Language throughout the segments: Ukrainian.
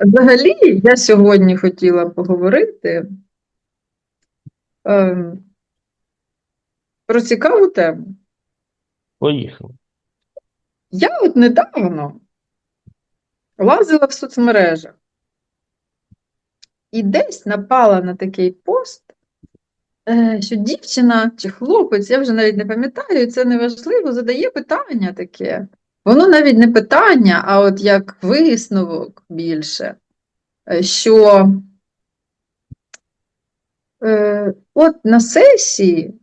Взагалі, я сьогодні хотіла поговорити ем, про цікаву тему. Поїхали. Я от недавно лазила в соцмережах і десь напала на такий пост, е, що дівчина чи хлопець, я вже навіть не пам'ятаю, це не важливо, задає питання таке. Воно навіть не питання, а от як висновок більше, е, що е, от на сесії,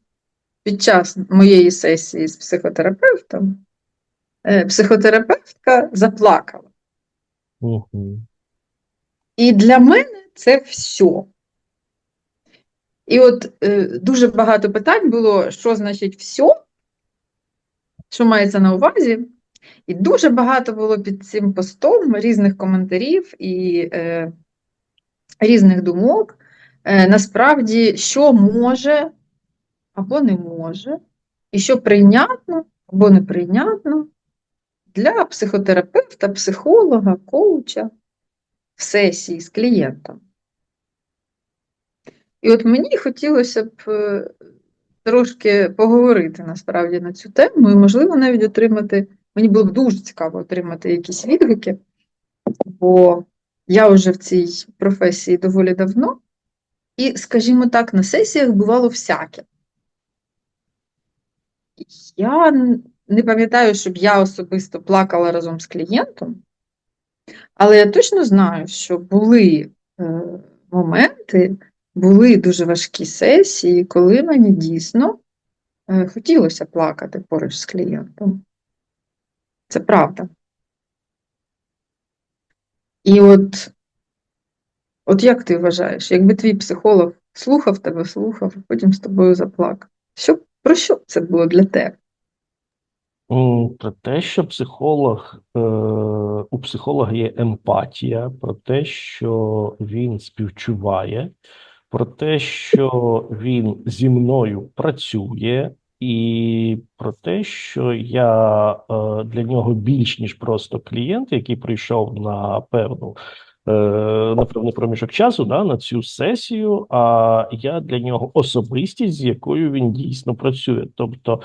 під час моєї сесії з психотерапевтом, е, психотерапевтка заплакала. Угу. І для мене це все. І от е, дуже багато питань було, що значить все, що мається на увазі. І дуже багато було під цим постом різних коментарів і е, різних думок. Е, насправді, що може або не може, і що прийнятно або неприйнятно для психотерапевта, психолога, коуча в сесії з клієнтом. І от мені хотілося б е, трошки поговорити насправді на цю тему, і, можливо, навіть отримати, мені було б дуже цікаво отримати якісь відгуки, бо я вже в цій професії доволі давно, і, скажімо так, на сесіях бувало всяке. Я не пам'ятаю, щоб я особисто плакала разом з клієнтом, але я точно знаю, що були е, моменти, були дуже важкі сесії, коли мені дійсно е, хотілося плакати поруч з клієнтом. Це правда. І от, от як ти вважаєш, якби твій психолог слухав тебе, слухав, а потім з тобою заплакав, що, про що це було для тебе? Про те, що психолог, е, у психолога є емпатія, про те, що він співчуває, про те, що він зі мною працює, і про те, що я е, для нього більш ніж просто клієнт, який прийшов на певну. е, На певний проміжок часу да, на цю сесію, а я для нього особистість, з якою він дійсно працює. Тобто,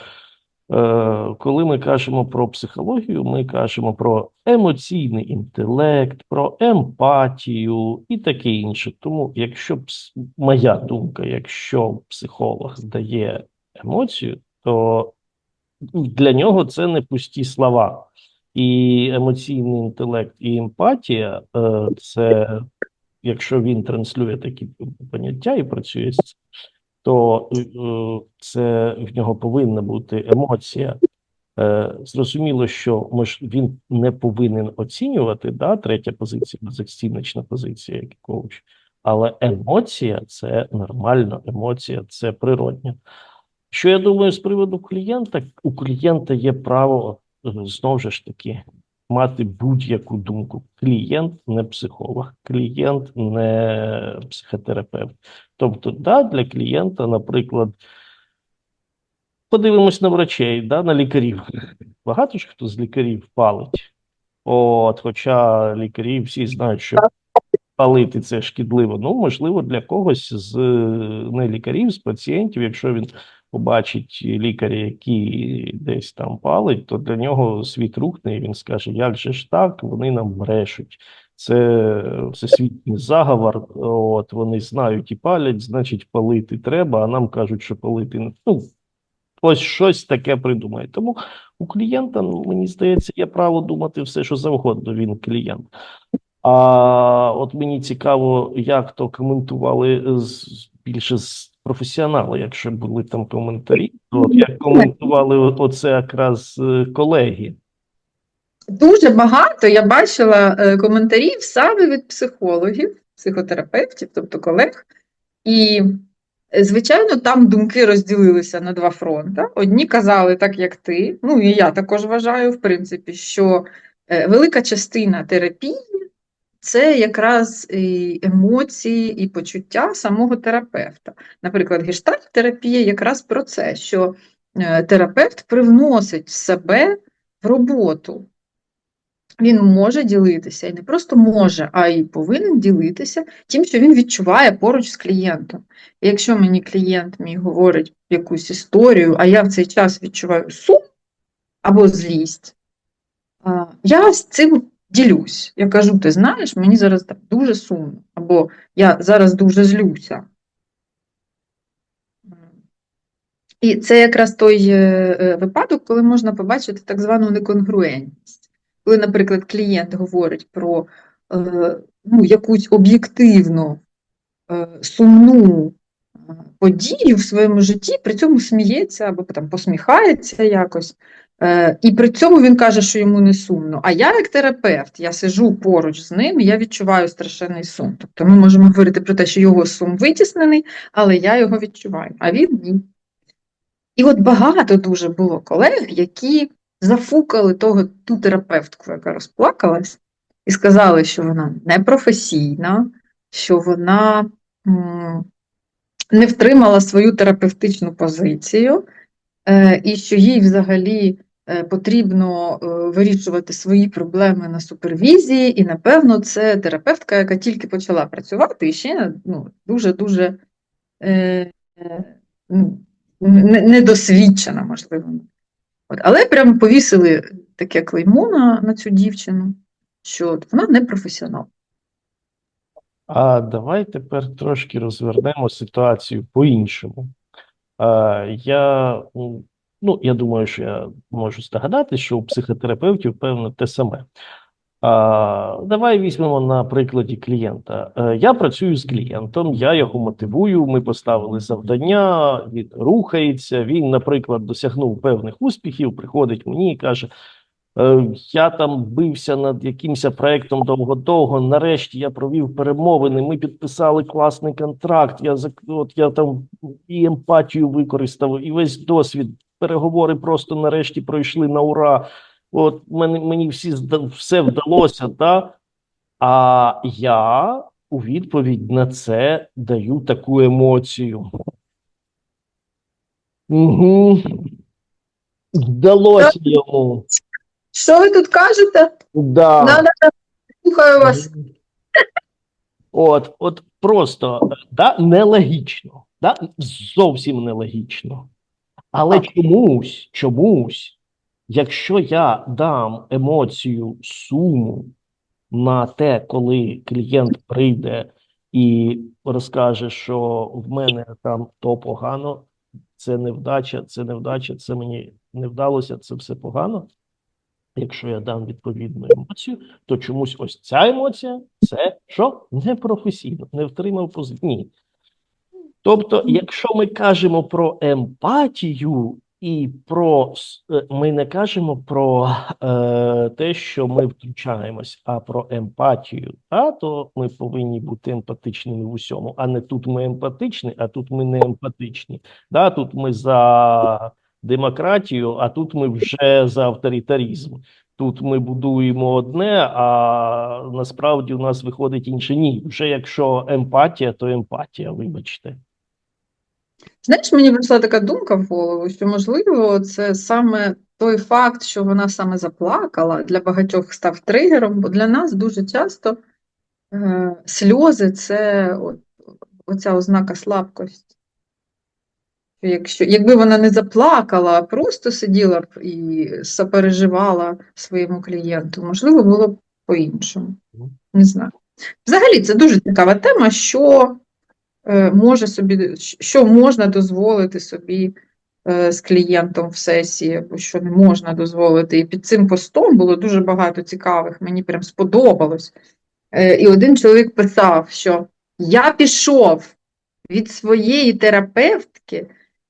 Е, Коли ми кажемо про психологію, ми кажемо про емоційний інтелект, про емпатію і таке інше. Тому, якщо моя думка, якщо психолог дає емоцію, то для нього це не пусті слова. І емоційний інтелект, і емпатія е, це, якщо він транслює такі поняття і працює з цим, то е, це в нього повинна бути емоція. Е, Зрозуміло, що мож, він не повинен оцінювати, да, третя позиція, безоціночна позиція, як коуч, але емоція це нормально, емоція це природня. Що я думаю з приводу клієнта? У клієнта є право е, знову ж таки мати будь-яку думку. Клієнт не психолог, клієнт не психотерапевт. Тобто, да, для клієнта, наприклад, подивимось на врачей, да, на лікарів. Багато ж хто з лікарів палить. От, хоча лікарі всі знають, що палити це шкідливо. Ну, можливо, для когось з е, не лікарів, з пацієнтів, якщо він побачить лікаря, який десь там палить, то для нього світ рухне, і він скаже, як же ж так, вони нам брешуть. Це всесвітній заговор, от вони знають і палять, значить, палити треба, а нам кажуть, що палити не ну, ось щось таке придумає. Тому у клієнта, ну, мені здається, є право думати все, що завгодно, він клієнт. А от мені цікаво, як то коментували з, більше з професіонали, якщо були там коментарі, то як коментували оце якраз е, колеги. Дуже багато я бачила е, коментарів саме від психологів, психотерапевтів, тобто колег. І, е, звичайно, там думки розділилися на два фронти. Одні казали, так як ти, ну і я також вважаю, в принципі, що е, велика частина терапії це якраз і емоції і почуття самого терапевта. Наприклад, гештальт-терапія якраз про це, що е, терапевт привносить себе в роботу він може ділитися, і не просто може, а й повинен ділитися тим, що він відчуває поруч з клієнтом. І якщо мені клієнт мій говорить якусь історію, а я в цей час відчуваю сум або злість, я з цим ділюсь. Я кажу: ти знаєш, мені зараз так дуже сумно, або я зараз дуже злюся. І це якраз той е, е, випадок, коли можна побачити так звану неконгруентність. Коли, наприклад, клієнт говорить про е, ну, якусь об'єктивну сумну подію в своєму житті, при цьому сміється або там посміхається якось. Е, І при цьому він каже, що йому не сумно. А я, як терапевт, я сижу поруч з ним, і я відчуваю страшенний сум. Тобто ми можемо говорити про те, що його сум витіснений, але я його відчуваю, а він ні. І от багато дуже було колег, які зафукали того, ту терапевтку, яка розплакалась, і сказали, що вона непрофесійна, що вона не втримала свою терапевтичну позицію, е, і що їй взагалі е, потрібно е, вирішувати свої проблеми на супервізії, і, напевно, це терапевтка, яка тільки почала працювати і ще ну, дуже-дуже ну, не- недосвідчена, можливо. От, але прямо повісили таке клеймо на, на цю дівчину, що вона не професіонал. А давай тепер трошки розвернемо ситуацію по-іншому. Я, ну, я думаю, що я можу здогадати, що у психотерапевтів певно те саме. А, давай візьмемо на прикладі клієнта. Е, Я працюю з клієнтом, я його мотивую. Ми поставили завдання, він рухається. Він, наприклад, досягнув певних успіхів, приходить мені і каже: Я там бився над якимось проектом довго-довго. Нарешті я провів перемовини. Ми підписали класний контракт. Я от я там і емпатію використав, і весь досвід. Переговори просто нарешті пройшли на ура. От мені, мені всі все вдалося, та а я у відповідь на це даю таку емоцію. Угу. Вдалося йому. Що ви тут кажете? Да. Да, да, да. Слухаю вас. От, от просто да, нелогічно, да, зовсім нелогічно. Але чомусь, чомусь, якщо я дам емоцію суму на те, коли клієнт прийде і розкаже, що в мене там то погано, це невдача, це невдача, це мені не вдалося, це все погано. Якщо я дам відповідну емоцію, то чомусь ось ця емоція це що? Непрофесійно, не втримав позицію. Ні. Тобто, якщо ми кажемо про емпатію і про е, ми не кажемо про е, те, що ми втручаємось, а про емпатію, та, то ми повинні бути емпатичними в усьому. А не тут ми емпатичні, а тут ми не емпатичні. Да, тут ми за демократію, а тут ми вже за авторитаризм. Тут ми будуємо одне, а насправді у нас виходить інше. Ні, вже якщо емпатія, то емпатія, вибачте. Знаєш, мені прийшла така думка в голову, що, можливо, це саме той факт, що вона саме заплакала, для багатьох став тригером, бо для нас дуже часто е, сльози це от, оця ознака слабкості. Якщо, якби вона не заплакала, а просто сиділа б і сопереживала своєму клієнту, можливо, було б по-іншому. Не знаю. Взагалі, це дуже цікава тема, що е, може собі, що можна дозволити собі е, з клієнтом в сесії, або що не можна дозволити. І під цим постом було дуже багато цікавих, мені прям сподобалось. Е, І один чоловік писав, що я пішов від своєї терапевтки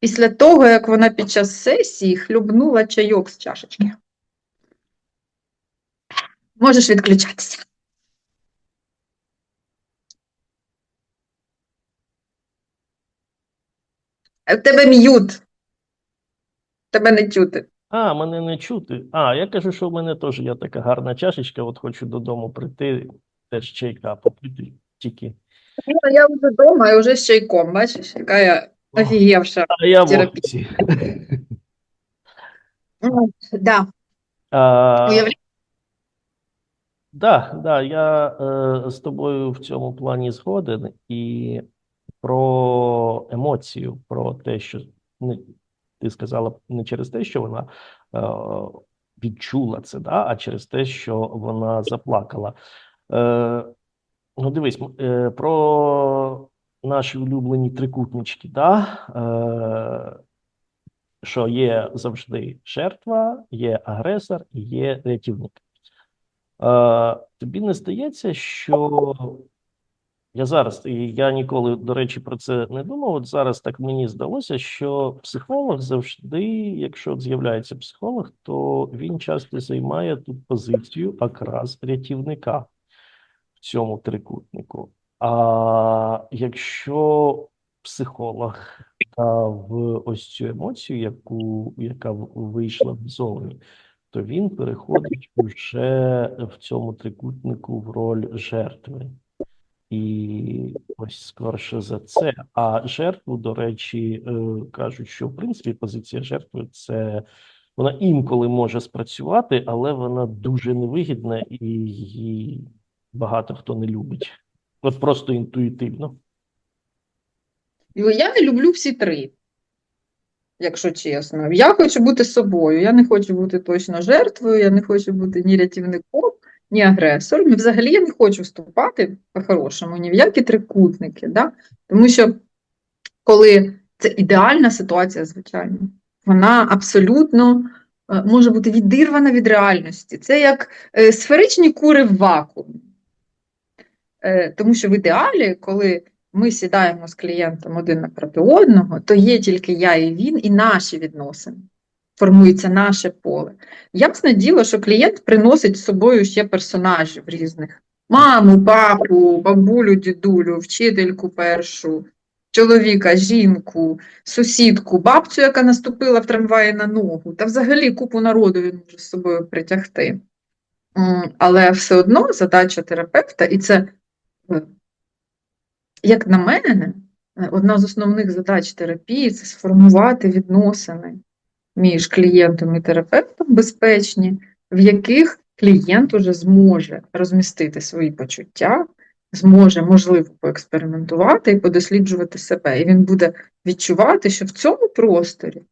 після того, як вона під час сесії хлюбнула чайок з чашечки. Можеш відключатися. В тебе м'ют. Тебе не чути. А, мене не чути. А, я кажу, що в мене теж є така гарна чашечка, от хочу додому прийти, теж чайка попити тільки. Ну, Я вже вдома і вже з чайком, бачиш, яка я офігівша. А я в офісі. Ну, Да. А, Да, да, я е, з тобою в цьому плані згоден. І про емоцію, про те, що не, ти сказала не через те, що вона е, відчула це, да, а через те, що вона заплакала. Е, ну, дивись, е, про наші улюблені трикутнички, да, е, що є завжди жертва, є агресор і є рятівник. Е, тобі не здається, що я зараз, і я ніколи, до речі, про це не думав. От зараз так мені здалося, що психолог завжди, якщо з'являється психолог, то він часто займає тут позицію якраз рятівника в цьому трикутнику. А якщо психолог дав ось цю емоцію, яку, яка в- вийшла взовні, то він переходить вже в цьому трикутнику в роль жертви. І ось скорше за це. А жертву, до речі, е, кажуть, що в принципі позиція жертви це вона інколи може спрацювати, але вона дуже невигідна і її багато хто не любить. От просто інтуїтивно. Я не люблю всі три, якщо чесно. Я хочу бути собою. Я не хочу бути точно жертвою, я не хочу бути ні рятівником, ні агресором. Взагалі я не хочу вступати по-хорошому ні в які трикутники. Да? Тому що коли це ідеальна ситуація, звичайно, вона абсолютно е, може бути відірвана від реальності. Це як е, сферичні кури в вакуумі. Е, Тому що в ідеалі, коли ми сідаємо з клієнтом один напроти одного, то є тільки я і він, і наші відносини. Формується наше поле. Ясне діло, що клієнт приносить з собою ще персонажів різних: маму, папу, бабулю, дідулю, вчительку першу, чоловіка, жінку, сусідку, бабцю, яка наступила в трамваї на ногу, та взагалі купу народу він може з собою притягти. Але все одно задача терапевта, і це як на мене, е, одна з основних задач терапії це сформувати відносини між клієнтом і терапевтом безпечні, в яких клієнт уже зможе розмістити свої почуття, зможе, можливо, поекспериментувати і подосліджувати себе. І він буде відчувати, що в цьому просторі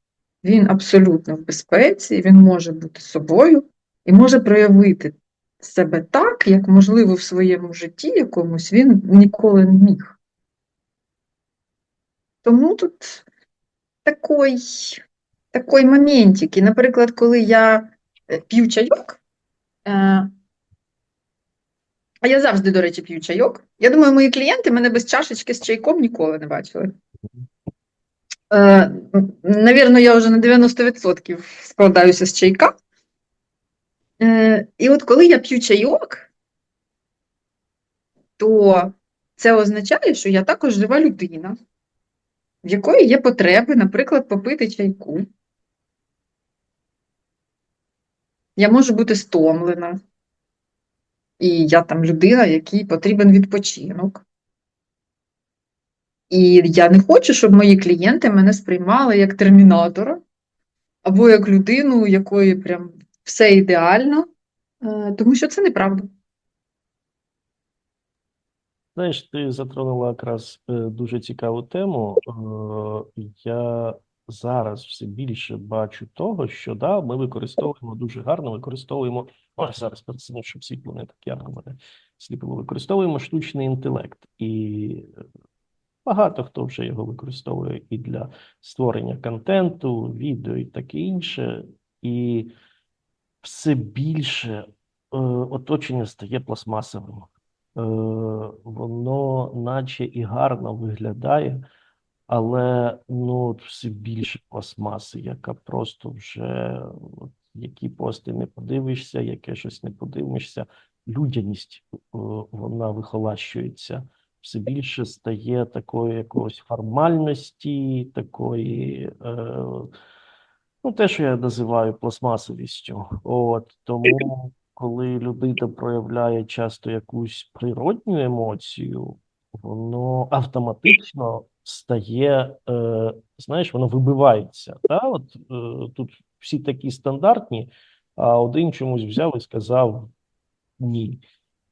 він абсолютно в безпеці, він може бути собою і може проявити себе так, як, можливо, в своєму житті якомусь він ніколи не міг. Тому тут такий, такий моментик. І, наприклад, коли я е, п'ю чайок, е, а я завжди, до речі, п'ю чайок. Я думаю, мої клієнти мене без чашечки з чайком ніколи не бачили. Е, Навірно, я вже на 90% складаюся з чайка. Е, І от коли я п'ю чайок, то це означає, що я також жива людина, в якої є потреби, наприклад, попити чайку. Я можу бути стомлена, і я там людина, якій потрібен відпочинок. І я не хочу, щоб мої клієнти мене сприймали як термінатора або як людину, якої прям все ідеально, е, тому що це неправда. Знаєш, ти затронула якраз е, дуже цікаву тему. Е, Я зараз все більше бачу того, що да, ми використовуємо дуже гарно, використовуємо. Ой, зараз пересину, щоб світло не так ярко мене сліпило. Використовуємо штучний інтелект, і багато хто вже його використовує і для створення контенту, відео і таке інше. І все більше е, оточення стає пластмасовим. Е, воно наче і гарно виглядає, але ну, от все більше пластмаси, яка просто вже от, які пости не подивишся, яке щось не подивишся, людяність е, вона вихолащується. Все більше стає такої якоїсь формальності, такої, е, ну, те, що я називаю пластмасовістю. От тому коли людина проявляє часто якусь природню емоцію, воно автоматично стає, е, знаєш, воно вибивається. Та? От, е, тут всі такі стандартні, а один чомусь взяв і сказав Ні.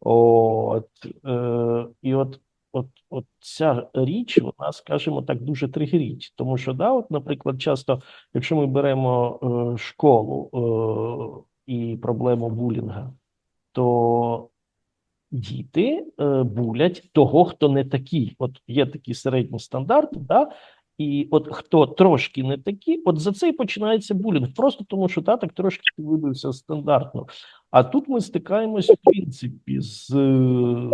От, е, і от ця річ, вона, скажімо так, дуже тригерить. Тому що, да, от, наприклад, часто, якщо ми беремо е, школу е, і проблему булінга, то діти е, булять того, хто не такий. От є такий середній стандарт, да? і от хто трошки не такий, от за це і починається булінг. Просто тому, що та, так трошки вибився стандартно. А тут ми стикаємось, в принципі, з е,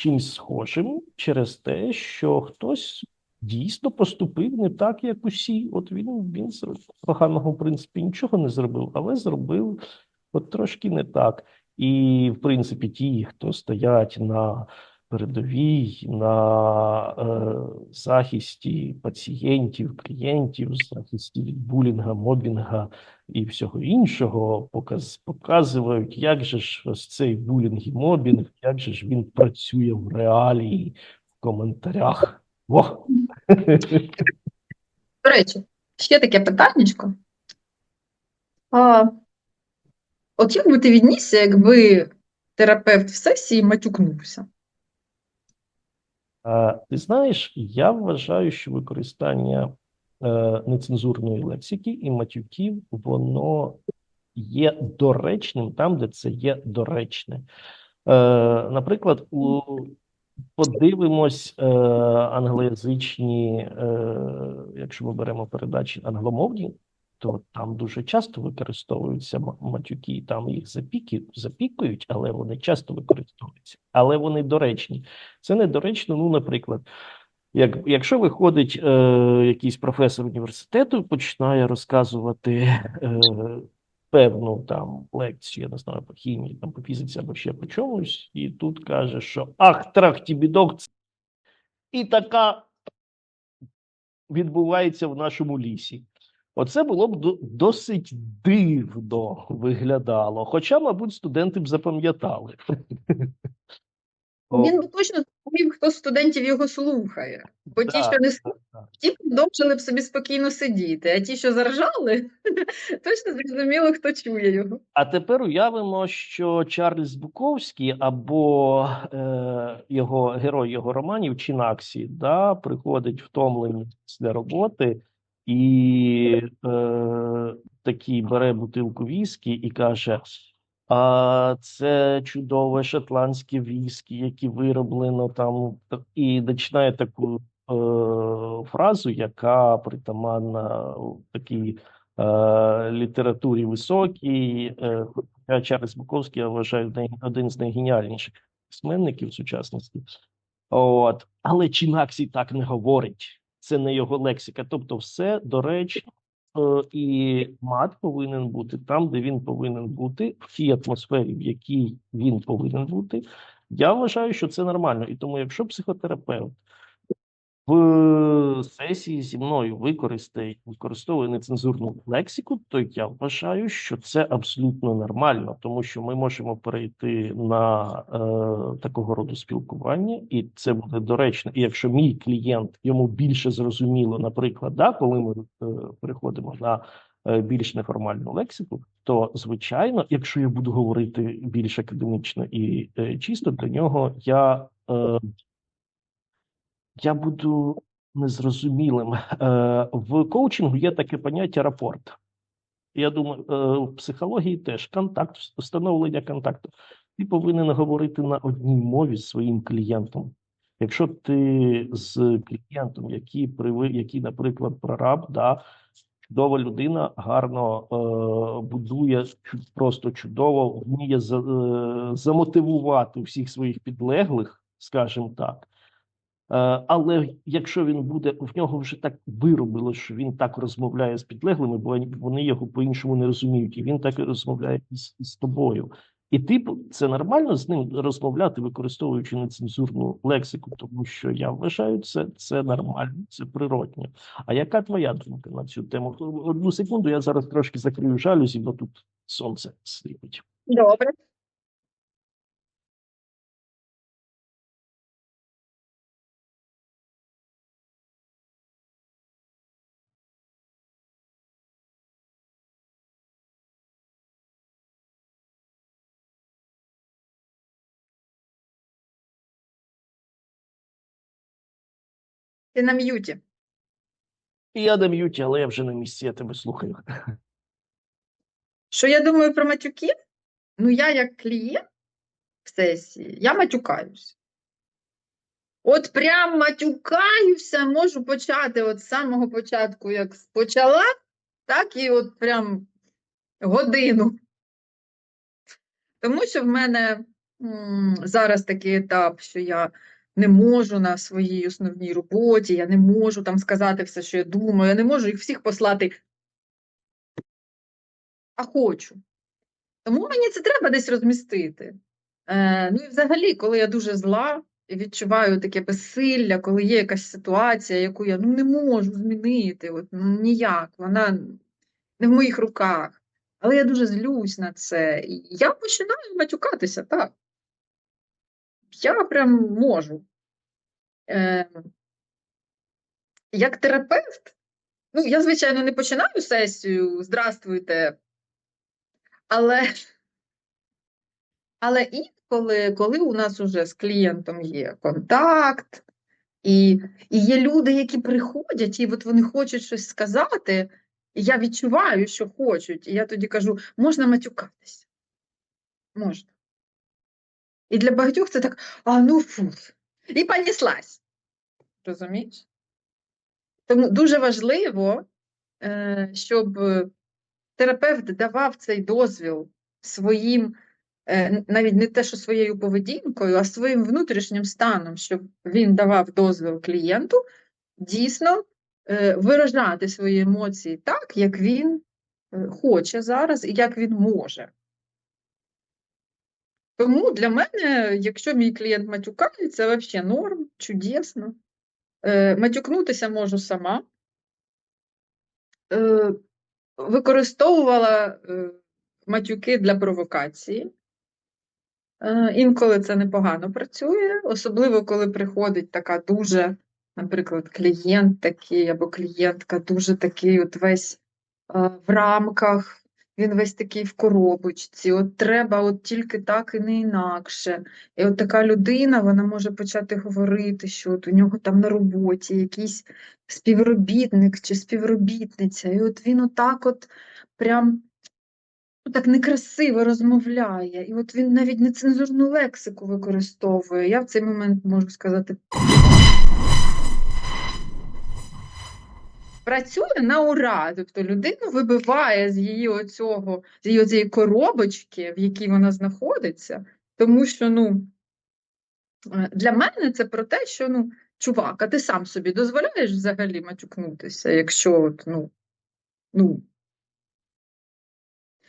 чимсь схожим через те, що хтось дійсно поступив не так, як усі. От він, він з поганого, в принципі, нічого не зробив, але зробив от трошки не так. І, в принципі, ті, хто стоять на передовій, на е, захисті пацієнтів, клієнтів, захисті від булінга, мобінга і всього іншого, показ, показують, як же ж ось цей булінг і мобінг, як же ж він працює в реалії, в коментарях. Во! До речі, ще таке питаннячко. А, от як би ти віднісся, якби терапевт в сесії матюкнувся? Ти знаєш, я вважаю, що використання е, нецензурної лексики і матюків, воно є доречним там, де це є доречне. Е, наприклад, у, подивимось е, англоязичні, якщо ми беремо передачі англомовні, то там дуже часто використовуються матюки, там їх запіки, запікують, але вони часто використовуються, але вони доречні. Це недоречно, ну, наприклад, як, якщо виходить е, якийсь професор університету починає розказувати е, певну там лекцію, я не знаю, по хімії, там, по фізиці або ще по чомусь, і тут каже, що ах, трах, тібідок, ц- і така відбувається в нашому лісі. Оце було б досить дивно виглядало. Хоча, мабуть, студенти б запам'ятали. Він би точно зрозумів, хто з студентів його слухає. Бо ті, що не да. ті продовжили б собі спокійно сидіти, а ті, що заржали, точно зрозуміло, хто чує його. А тепер уявимо, що Чарльз Буковський або е, його герой його романів Чінаксі да, приходить втомлений після роботи і е, такий бере бутилку віскі і каже: а це чудове шотландське віскі, яке вироблено там, і починає таку е, фразу, яка притаманна такій е, літературі високій. Е, хоча Чарльз Буковський я вважаю один з найгеніальніших письменників сучасності. От, але Чінаксі так не говорить. Це не його лексика. Тобто, все до речі, е, і мат повинен бути там, де він повинен бути, в тій атмосфері, в якій він повинен бути. Я вважаю, що це нормально. І тому, якщо психотерапевт в сесії зі мною використає використовує нецензурну лексику, то я вважаю, що це абсолютно нормально, тому що ми можемо перейти на е, такого роду спілкування, і це буде доречно. І якщо мій клієнт йому більше зрозуміло, наприклад, да, коли ми е, переходимо на е, більш неформальну лексику, то звичайно, якщо я буду говорити більш академічно і е, чисто, для нього я. Е, я буду незрозумілим. Е, в коучингу є таке поняття рапорт. Я думаю, е, в психології теж контакт, встановлення контакту. Ти повинен говорити на одній мові з своїм клієнтом. Якщо ти з клієнтом, який приви, який, наприклад, прораб, да, чудова людина, гарно е, будує просто чудово, вміє за, е, замотивувати всіх своїх підлеглих, скажімо так. Е, Але якщо він буде, в нього вже так виробило, що він так розмовляє з підлеглими, бо вони його по-іншому не розуміють, і він так і розмовляє з, з тобою. І типу, це нормально з ним розмовляти, використовуючи нецензурну лексику, тому що я вважаю, це, це нормально, це природньо. А яка твоя думка на цю тему? Одну секунду, я зараз трошки закрию жалюзі, бо тут сонце сліпить. Добре. Ти на м'юті. Я на м'юті, але я вже на місці, я тебе слухаю. Що я думаю про матюки? Ну, я як клієнт в сесії, я матюкаюсь. От прям матюкаюся, можу почати от з самого початку, як почала, так і от прям годину. Тому що в мене м, зараз такий етап, що я не можу на своїй основній роботі, я не можу там сказати все, що я думаю, я не можу їх всіх послати, а хочу. Тому мені це треба десь розмістити. Е, ну і взагалі, коли я дуже зла і відчуваю таке безсилля, коли є якась ситуація, яку я ну, не можу змінити, от, ну, ніяк, вона не в моїх руках. Але я дуже злюсь на це. І я починаю матюкатися, так. Я прям можу. Е, як терапевт, ну, я, звичайно, не починаю сесію Здравствуйте, але, але інколи, коли у нас уже з клієнтом є контакт, і, і є люди, які приходять, і от вони хочуть щось сказати, і я відчуваю, що хочуть, і я тоді кажу, можна матюкатися. Можна. І для багатьох це так, а ну фу, і понеслась. Розумієш? Тому дуже важливо, е, щоб терапевт давав цей дозвіл своїм, е, навіть не те, що своєю поведінкою, а своїм внутрішнім станом, щоб він давав дозвіл клієнту дійсно е, виражати свої емоції так, як він хоче зараз і як він може. Тому для мене, якщо мій клієнт матюкає, це взагалі норм, чудесно. Е, матюкнутися можу сама. Е, використовувала е, матюки для провокації. Інколи це непогано працює, особливо коли приходить така дуже, наприклад, клієнт такий або клієнтка дуже такий от весь в рамках, він весь такий в коробочці, от треба от тільки так і не інакше. І от така людина, вона може почати говорити, що от у нього там на роботі якийсь співробітник чи співробітниця, і от він отак от прям ну, так некрасиво розмовляє, і от він навіть нецензурну лексику використовує. Я в цей момент можу сказати. Працює на ура, тобто людину вибиває з її оцього, з її оцієї коробочки, в якій вона знаходиться, тому що ну, е, для мене це про те, що ну, чувак, а ти сам собі дозволяєш взагалі матюкнутися, якщо от, ну, ну,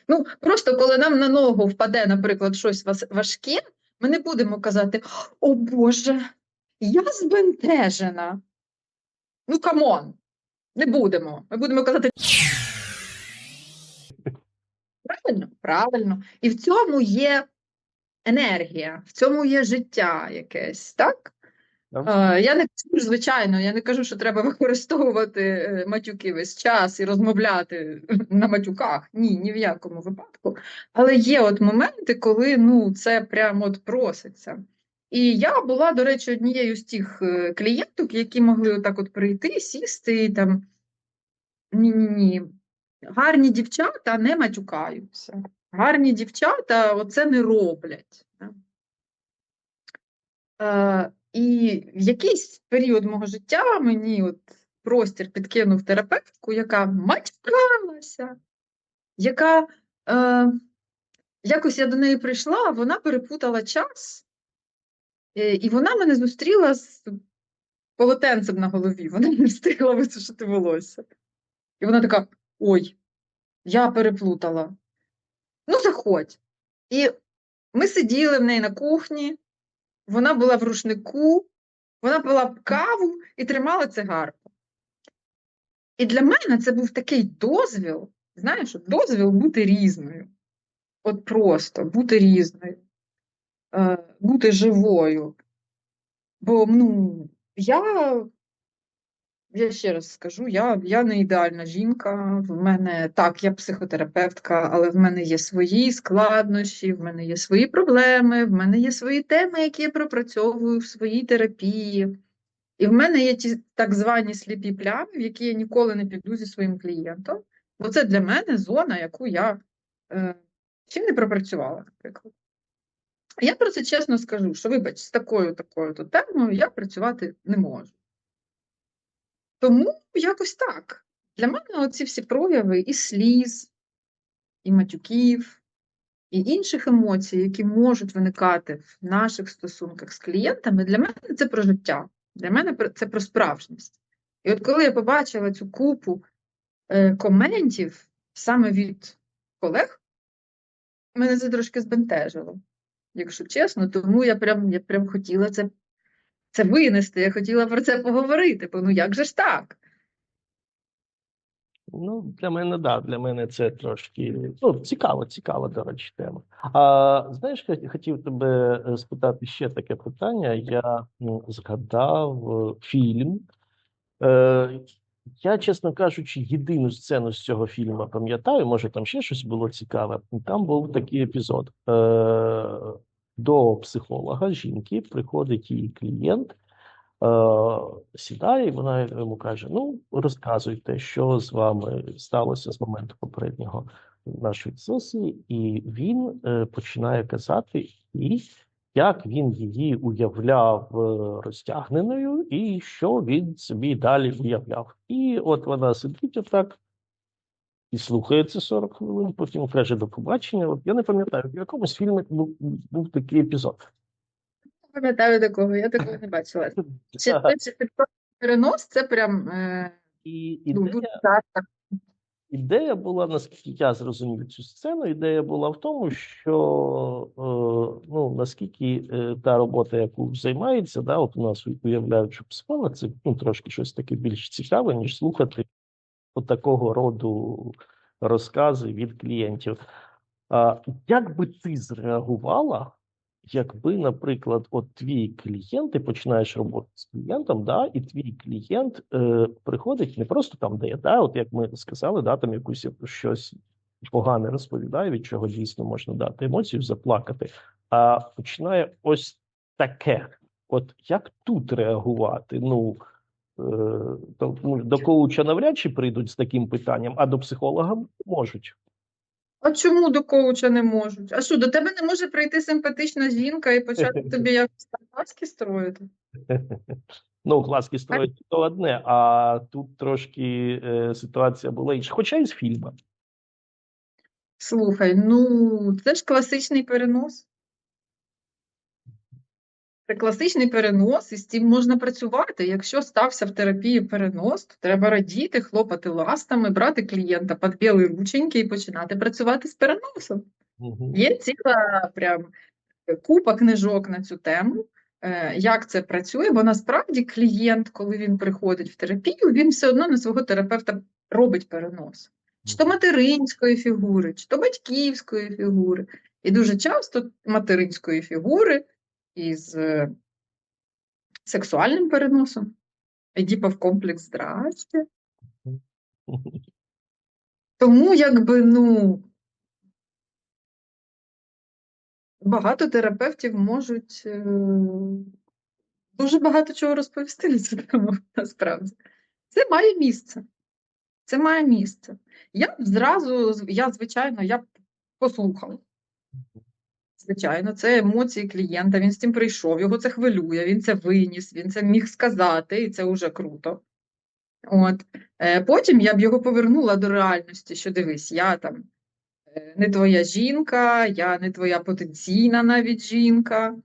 Ну, просто коли нам на ногу впаде, наприклад, щось важке, ми не будемо казати: О Боже, я збентежена. Ну, камон, не будемо. Ми будемо казати. Правильно? Правильно. І в цьому є енергія, в цьому є життя якесь, так? Так. Е, Я не кажу, звичайно, я не кажу, що треба використовувати е, матюки весь час і розмовляти на матюках. Ні, ні в якому випадку. Але є от моменти, коли ну, це прямо от проситься. І я була, до речі, однією з тих е, клієнток, які могли отак от прийти, сісти і там. Ні-ні-ні. Гарні дівчата не матюкаються. Гарні дівчата оце не роблять. Е, і в якийсь період мого життя мені от простір підкинув терапевтку, яка матюкалася, яка е, якось я до неї прийшла, вона перепутала час, і вона мене зустріла з полотенцем на голові. Вона не встигла висушити волосся. І вона така: ой, я переплутала. Ну, заходь. І ми сиділи в неї на кухні. Вона була в рушнику, вона пила каву і тримала цигарку. І для мене це був такий дозвіл, знаєш, дозвіл бути різною. От просто бути різною, е, бути живою. Бо ну, я, я ще раз скажу, я, я не ідеальна жінка, в мене так, я психотерапевтка, але в мене є свої складнощі, в мене є свої проблеми, в мене є свої теми, які я пропрацьовую в своїй терапії. І в мене є ті так звані сліпі плями, в які я ніколи не піду зі своїм клієнтом, бо це для мене зона, яку я е, ще не пропрацювала, наприклад. Я про це чесно скажу, що, вибач, з такою такою темою я працювати не можу. Тому якось так. Для мене оці всі прояви і сліз, і матюків, і інших емоцій, які можуть виникати в наших стосунках з клієнтами, для мене це про життя. Для мене це про справжність. І от коли я побачила цю купу е, коментів саме від колег, мене це трошки збентежило, якщо чесно, тому я прям, я прям хотіла це, це винести, я хотіла про це поговорити, бо ну як же ж так? Ну, для мене, да, для мене це трошки ну, цікаво, цікава, до речі, тема. А знаєш, хотів тебе е, спитати ще таке питання. Я ну, згадав е, фільм. Е, я, чесно кажучи, єдину сцену з цього фільму пам'ятаю, може там ще щось було цікаве. Там був такий епізод. Е, до психолога жінки приходить її клієнт, е, сідає, і вона йому каже: Ну, розказуйте, що з вами сталося з моменту попереднього нашої сесії, і він е, починає казати, і як він її уявляв е, розтягненою, і що він собі далі уявляв. І от вона сидить отак. І слухає це 40 хвилин, потім каже до побачення. От я не пам'ятаю, в якомусь фільмі був, був такий епізод. Не пам'ятаю такого, я такого не бачила. Чи, чи, чи перенос це прям е, І ну, ідея. Ідея була, наскільки я зрозумів цю сцену, ідея була в тому, що е, ну, наскільки е, та робота, яку займається, да, от у нас уявляють, що психолог, це ну, трошки щось таке більш цікаве, ніж слухати от такого роду розкази від клієнтів. А, як би ти зреагувала, якби, наприклад, от твій клієнт, ти починаєш роботу з клієнтом, да, і твій клієнт е, приходить не просто там дає, да, от як ми сказали, да, там якусь щось погане розповідає, від чого дійсно можна дати емоцію, заплакати, а починає ось таке. От як тут реагувати? Ну, е, то, ну, до коуча навряд чи прийдуть з таким питанням, а до психолога можуть. А чому до коуча не можуть? А що, до тебе не може прийти симпатична жінка і почати тобі якось класки ласки строїти? Ну, класки строїть то одне, а тут трошки е, ситуація була інша. Хоча і з фільму. Слухай, ну це ж класичний перенос. Це класичний перенос, і з цим можна працювати. Якщо стався в терапії перенос, то треба радіти, хлопати ластами, брати клієнта під білі рученьки і починати працювати з переносом. Мгм. Є ціла прям купа книжок на цю тему, е, як це працює, бо насправді клієнт, коли він приходить в терапію, він все одно на свого терапевта робить перенос. Чи то материнської фігури, чи то батьківської фігури. І дуже часто материнської фігури із е, сексуальним переносом. Едіпов комплекс здрасте. Тому, якби, ну, багато терапевтів можуть е, дуже багато чого розповісти на цю тему, насправді. Це має місце. Це має місце. Я зразу, я, звичайно, я послухала. Звичайно, це емоції клієнта, він з цим прийшов, його це хвилює, він це виніс, він це міг сказати, і це вже круто. От. Е, Потім я б його повернула до реальності, що дивись, я там е, не твоя жінка, я не твоя потенційна навіть жінка.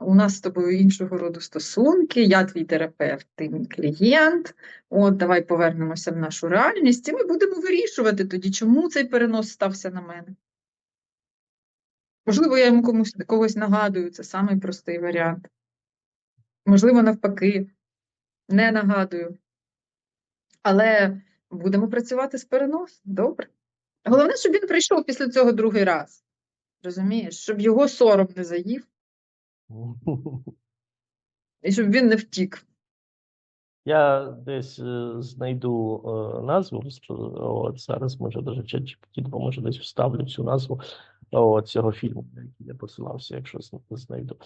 У нас з тобою іншого роду стосунки, я твій терапевт, ти мій клієнт. От, давай повернемося в нашу реальність, і ми будемо вирішувати тоді, чому цей перенос стався на мене. Можливо, я йому комусь когось нагадую, це самий простий варіант. Можливо, навпаки, не нагадую. Але будемо працювати з переносом. Добре. Головне, щоб він прийшов після цього другий раз. Розумієш, щоб його сором не заїв, і щоб він не втік. Я десь е, знайду е, назву. От зараз може даже ChatGPT допоможе десь вставлю цю назву цього фільму, на який я посилався, якщо зна- знайду.